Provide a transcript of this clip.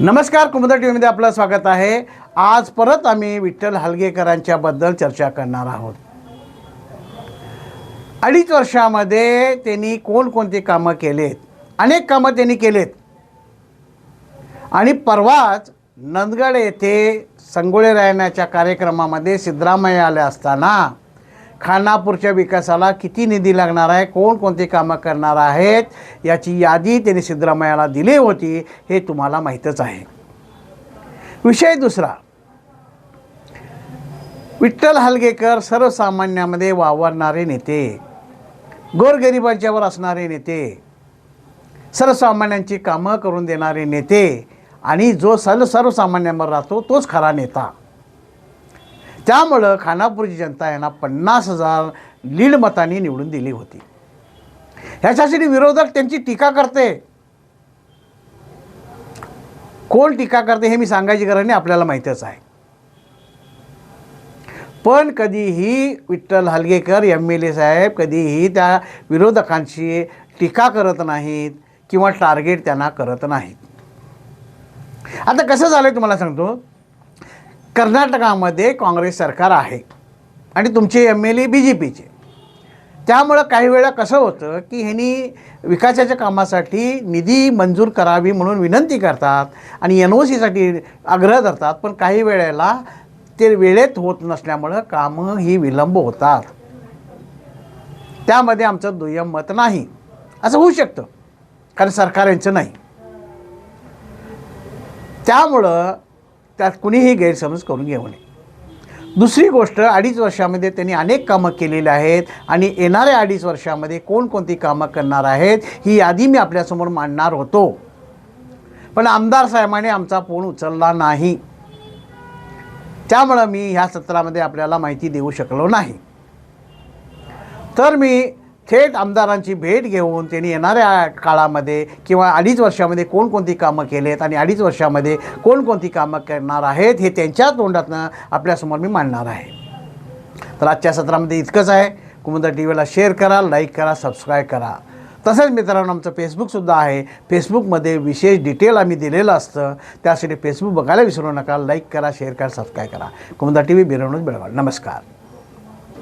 नमस्कार कुमुदा टी व्हीमध्ये आपलं स्वागत आहे. आज परत आम्ही विठ्ठल हलगेकरांच्याबद्दल चर्चा करणार आहोत. अडीच वर्षामध्ये त्यांनी कोणकोणती कामं केलेत? अनेक कामं त्यांनी केलेत. आणि परवाच नंदगड येथे संगोळे रायण्याच्या कार्यक्रमामध्ये सिद्धरामय्या आले असताना खानापूरच्या विकासाला किती निधी लागणार आहे कोणकोणती कामं करणार आहेत याची यादी त्यांनी सिद्धरामय्याला दिली होती हे तुम्हाला माहीतच आहे. विषय दुसरा. विठ्ठल हलगेकर सर्वसामान्यामध्ये वावरणारे नेते गोरगरिबांच्यावर असणारे नेते सर्वसामान्यांची कामं करून देणारे नेते आणि जो सर्व सर्वसामान्यांवर राहतो तोच खरा नेता. त्यामुळं खानापूरची जनता यांना पन्नास हजार लीड मतांनी निवडून दिली होती. ह्याच्यासाठी विरोधक त्यांची टीका करते. कोण टीका करते हे मी सांगायची गरज नाही आपल्याला माहीतच आहे. पण कधीही Vitthal Halgekar M L A साहेब कधीही त्या विरोधकांची टीका करत नाहीत किंवा टार्गेट त्यांना करत नाहीत. आता कसं झालं आहे तुम्हाला सांगतो? कर्नाटकामध्ये काँग्रेस सरकार आहे आणि तुमचे M L A B J पीचे त्यामुळं काही वेळा कसं होतं की ह्यांनी विकासाच्या कामासाठी निधी मंजूर करावी म्हणून विनंती करतात आणि एन ओ सीसाठी आग्रह धरतात पण काही वेळेला ते वेळेत होत नसल्यामुळं कामं ही विलंब होतात. त्यामध्ये आमचं दुय्यम मत नाही. असं होऊ शकतं कारण सरकार यांचं नाही. त्यामुळं त्यात कुणीही गैरसमज करून घेऊ नये. दुसरी गोष्ट अडीच वर्षामध्ये त्यांनी अनेक कामं केलेली आहेत आणि येणाऱ्या अडीच वर्षामध्ये कोणकोणती कामं करणार आहेत ही यादी मी आपल्यासमोर मांडणार होतो. पण आमदार साहेबाने आमचा फोन उचलला नाही. त्यामुळं मी ह्या सत्रामध्ये आपल्याला माहिती देऊ शकलो नाही. तर मी थेट आमदारांची भेट घेऊन त्यांनी येणाऱ्या काळामध्ये किंवा अडीच वर्षामध्ये कोणकोणती कामं केलेत आणि अडीच वर्षामध्ये कोणकोणती कामं करणार आहेत हे त्यांच्या तोंडातनं आपल्यासमोर मी मांडणार आहे. तर आजच्या सत्रामध्ये इतकंच आहे. कुमुदा टी व्हीला शेअर करा लाईक करा सबस्क्राईब करा. तसेच मित्रांनो आमचं फेसबुकसुद्धा आहे. फेसबुकमध्ये विशेष डिटेल आम्ही दिलेलं असतं. त्यासाठी फेसबुक बघायला विसरू नका. लाईक करा शेअर करा सबस्क्राईब करा. कुमुदा टी व्ही बिरवणूक बेळगाव. नमस्कार.